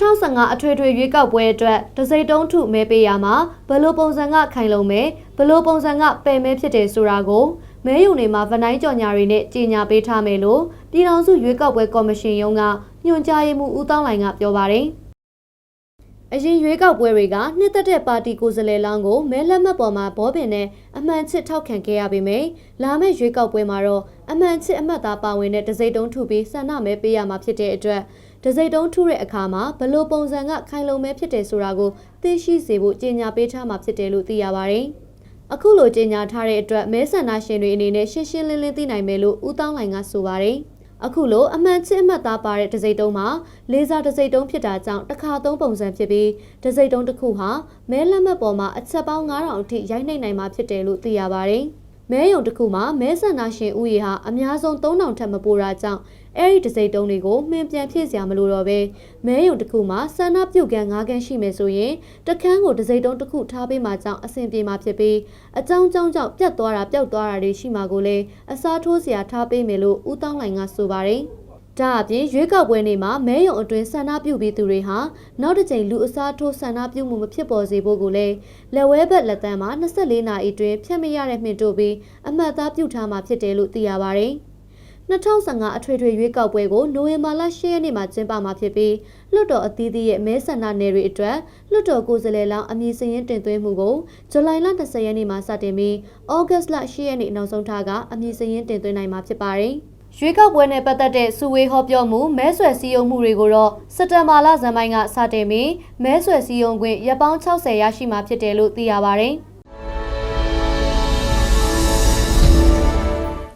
2015အထွေထွေရွေးကောက်ပွဲအတွက်ဒစိတုံးထုမဲပေးရမှာဘယ်လိုပုံစံကခိုင်လုံမဲဘယ်လိုပုံစံကပယ်မဲဖြစ်တယ်ဆိုတာကိုမဲယုံတွေမှာဗနိုင်ကြော်ညာတွေနဲ့ကြေညာပေးထားမယ်လို့ပြည်ထောင်စုရွေးကောက်ပွဲကော်မရှင်ရုံးကညွှန်ကြားရေးမှူးဦးတောင်းလိုင်ကပြောပါတယ်။ အရင်ရွေးကောက်ပွဲတွေကနှစ်သက်တဲ့ပါတီကိုယ်စားလှယ်လောင်းကိုမဲလက်မှတ်ပေါ်မှာဘောပင်နဲ့အမှန်ချစ်ထောက်ခံခဲ့ရပေမယ့်လာမယ့်ရွေးကောက်ပွဲမှာတော့အမှန်ချစ်အမှတ်သားပါဝင်တဲ့ဒစိတုံးထုပြီးဆန္ဒမဲပေးရမှာဖြစ်တဲ့အတွက်ဒစိတ်တုံးထုတဲ့အခါမှာဘလို့ပုံစံကခိုင်လုံမဲဖြစ်တယ်ဆိုတာကိုသိရှိစေဖို့ကြေညာပေးထားမှာဖြစ်တယ်လို့သိရပါတယ်။အခုလိုကြေညာထားတဲ့အတွက်မဲဆန္ဒရှင်တွေအနေနဲ့ရှင်းရှင်းလင်းလင်းသိနိုင်မယ်လို့ဦးတောင်းလိုင်ကဆိုပါတယ်။ အခုလိုအမှန်ချစ်အမှတ်သားပါတဲ့ဒစိတ်တုံးမှာလေးစားဒစိတ်တုံးဖြစ်တာကြောင့်တစ်ခါသုံးပုံစံဖြစ်ပြီးဒစိတ်တုံးတစ်ခုဟာမဲလက်မှတ်ပေါ်မှာအချက်ပေါင်း9000အထိရိုက်နှိပ်နိုင်မှာဖြစ်တယ်လို့သိရပါတယ်။ မဲယုံတစ်ခုမှာမဲဆန္ဒရှင်ဥယေဟာအများဆုံး3000ထက်မပိုတာကြောင့်အဲ့ဒီတစိမ့်တုံးတွေကိုမှင်ပြန်ဖြည့်စရာမလိုတော့ပဲမဲယုံတစ်ခုမှာဆန္ဒပြုတ်ကန်၅ခန်းရှိမယ်ဆိုရင်တခန်းကိုတစိမ့်တုံးတစ်ခုထားပေးမှကြောင့်အဆင်ပြေမှာဖြစ်ပြီးအကြောင်းကြောင်းကြောင့်ပြတ်သွားတာပျောက်သွားတာတွေရှိမှာကိုလည်းအစားထိုးစရာထားပေးမယ်လို့ဦးတောင်းလိုင်ကဆိုပါတယ် ဒါအပြင်ရွေးကောက်ပွဲနေ့မှာမဲယုံအတွင်းဆန္ဒပြုပြီးသူတွေဟာနောက်တစ်ကြိမ်လူအစားထိုးဆန္ဒပြုမှုမဖြစ်ပေါ်စေဖို့ကိုလည်းလက်ဝဲဘက်လက်တန်းမှာ24နာရီအတွင်းဖြတ်မရတဲ့မှင်တို့ပြီးအမှတ်သားပြုထားမှာဖြစ်တယ်လို့သိရပါတယ်။2015အထွေထွေရွေးကောက်ပွဲကိုနိုဝင်ဘာလ10ရက်နေ့မှာကျင်းပမှာဖြစ်ပြီးလွှတ်တော်အသီးသီးရဲ့မဲဆန္ဒနယ်တွေအတွက်လွှတ်တော်ကိုယ်စားလှယ်လောင်းအမည်စရင်းတင်သွင်းမှုကိုဇူလိုင်လ20ရက်နေ့မှာစတင်ပြီးဩဂတ်လ10ရက်နေ့နောက်ဆုံးထားကအမည်စရင်းတင်သွင်းနိုင်မှာဖြစ်ပါတယ်။ ရွေးကောက်ပွဲနဲ့ပတ်သက်တဲ့စုဝေးဟောပြောမှုမဲဆွယ်စည်းရုံးမှုတွေကိုတော့စက်တဘာလဇန်ပိုင်းကစတင်ပြီးမဲဆွယ်စည်းရုံးခွင့်ရပ်ပေါင်း60ရရှိမှာဖြစ်တယ်လို့သိရပါတယ်။